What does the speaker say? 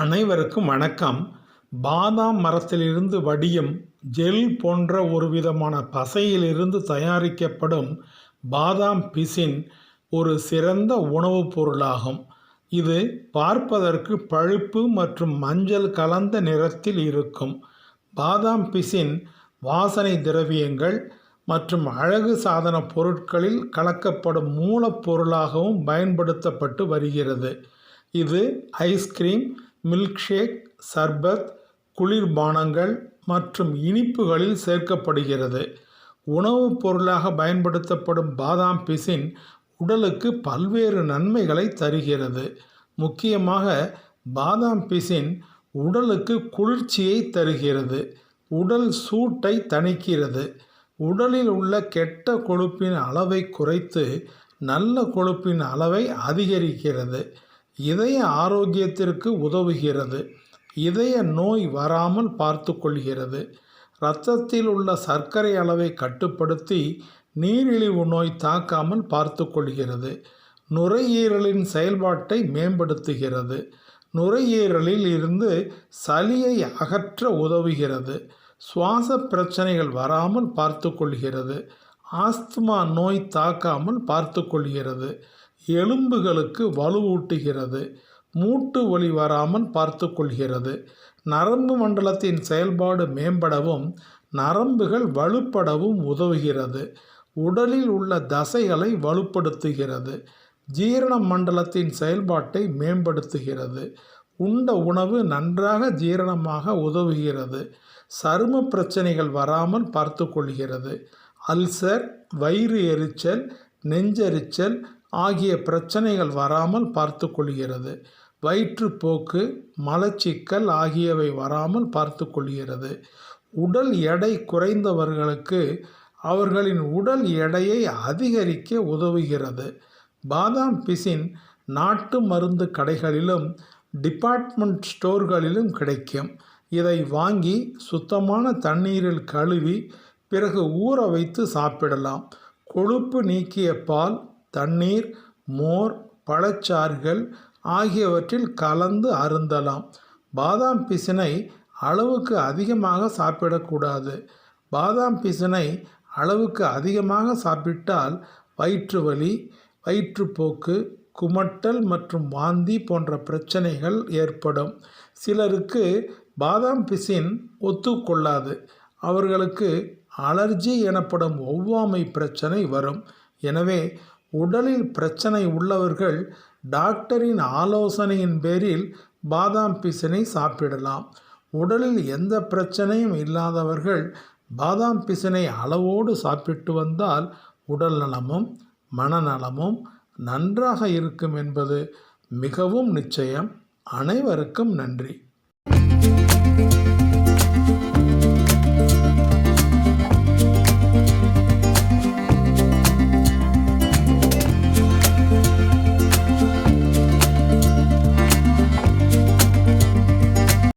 அனைவருக்கும் வணக்கம். பாதாம் மரத்திலிருந்து வடியும் ஜெல் போன்ற ஒரு விதமான பசையிலிருந்து தயாரிக்கப்படும் பாதாம் பிசின் ஒரு சிறந்த உணவுப் பொருளாகும். இது பார்ப்பதற்கு பழுப்பு மற்றும் மஞ்சள் கலந்த நிறத்தில் இருக்கும். பாதாம் பிசின் வாசனை திரவியங்கள் மற்றும் அழகு சாதன பொருட்களில் கலக்கப்படும் மூலப்பொருளாகவும் பயன்படுத்தப்பட்டு வருகிறது. இது ஐஸ்கிரீம் மில்க்ஷேக் சர்பத் குளிர்பானங்கள் மற்றும் இனிப்புகளில் சேர்க்கப்படுகிறது. உணவுப் பொருளாக பயன்படுத்தப்படும் பாதாம் பிசின் உடலுக்கு பல்வேறு நன்மைகளை தருகிறது. முக்கியமாக பாதாம் பிசின் உடலுக்கு குளிர்ச்சியை தருகிறது. உடல் சூட்டை தணிக்கிறது. உடலில் உள்ள கெட்ட கொழுப்பின் அளவை குறைத்து நல்ல கொழுப்பின் அளவை அதிகரிக்கிறது. இதய ஆரோக்கியத்திற்கு உதவுகிறது. இதய நோய் வராமல் பார்த்து கொள்கிறது இரத்தத்தில் உள்ள சர்க்கரை அளவை கட்டுப்படுத்தி நீரிழிவு நோய் தாக்காமல் பார்த்து கொள்கிறது நுரையீரலின் செயல்பாட்டை மேம்படுத்துகிறது. நுரையீரலில் இருந்து சளியை அகற்ற உதவுகிறது. சுவாச பிரச்சனைகள் வராமல் பார்த்து கொள்கிறது ஆஸ்துமா நோய் தாக்காமல் பார்த்து கொள்கிறது. எலும்புகளுக்கு வலுவூட்டுகிறது. மூட்டு வலி வராமல் பார்த்து கொள்கிறது. நரம்பு மண்டலத்தின் செயல்பாடு மேம்படவும் நரம்புகள் வலுப்படவும் உதவுகிறது. உடலில் உள்ள தசைகளை வலுப்படுத்துகிறது. ஜீரண மண்டலத்தின் செயல்பாட்டை மேம்படுத்துகிறது. உண்ட உணவு நன்றாக ஜீரணமாக உதவுகிறது. சரும பிரச்சனைகள் வராமல் பார்த்து கொள்கிறது. அல்சர் வயிறு எரிச்சல் நெஞ்செரிச்சல் ஆகிய பிரச்சனைகள் வராமல் பார்த்து கொள்கிறது. வயிற்றுப்போக்கு மலச்சிக்கல் ஆகியவை வராமல் பார்த்து கொள்கிறது. உடல் எடை குறைந்தவர்களுக்கு அவர்களின் உடல் எடையை அதிகரிக்க உதவுகிறது. பாதாம் பிசின் நாட்டு மருந்து கடைகளிலும் டிபார்ட்மெண்ட் ஸ்டோர்களிலும் கிடைக்கும். இதை வாங்கி சுத்தமான தண்ணீரில் கழுவி பிறகு ஊற வைத்து சாப்பிடலாம். கொழுப்பு நீக்கிய பால் தண்ணீர் மோர் பழச்சாறுகள் ஆகியவற்றில் கலந்து அருந்தலாம். பாதாம் பிசினை அளவுக்கு அதிகமாக சாப்பிடக்கூடாது. பாதாம் பிசினை அளவுக்கு அதிகமாக சாப்பிட்டால் வயிற்று வலி வயிற்றுப்போக்கு குமட்டல் மற்றும் வாந்தி போன்ற பிரச்சனைகள் ஏற்படும். சிலருக்கு பாதாம் பிசின் ஒத்துக்கொள்ளாது. அவர்களுக்கு அலர்ஜி எனப்படும் ஒவ்வாமை பிரச்சனை வரும். எனவே உடலில் பிரச்சனை உள்ளவர்கள் டாக்டரின் ஆலோசனையின் பேரில் பாதாம் பிசினை சாப்பிடலாம். உடலில் எந்த பிரச்சனையும் இல்லாதவர்கள் பாதாம் பிசினை அளவோடு சாப்பிட்டு வந்தால் உடல் நலமும் மனநலமும் நன்றாக இருக்கும் என்பது மிகவும் நிச்சயம். அனைவருக்கும் நன்றி.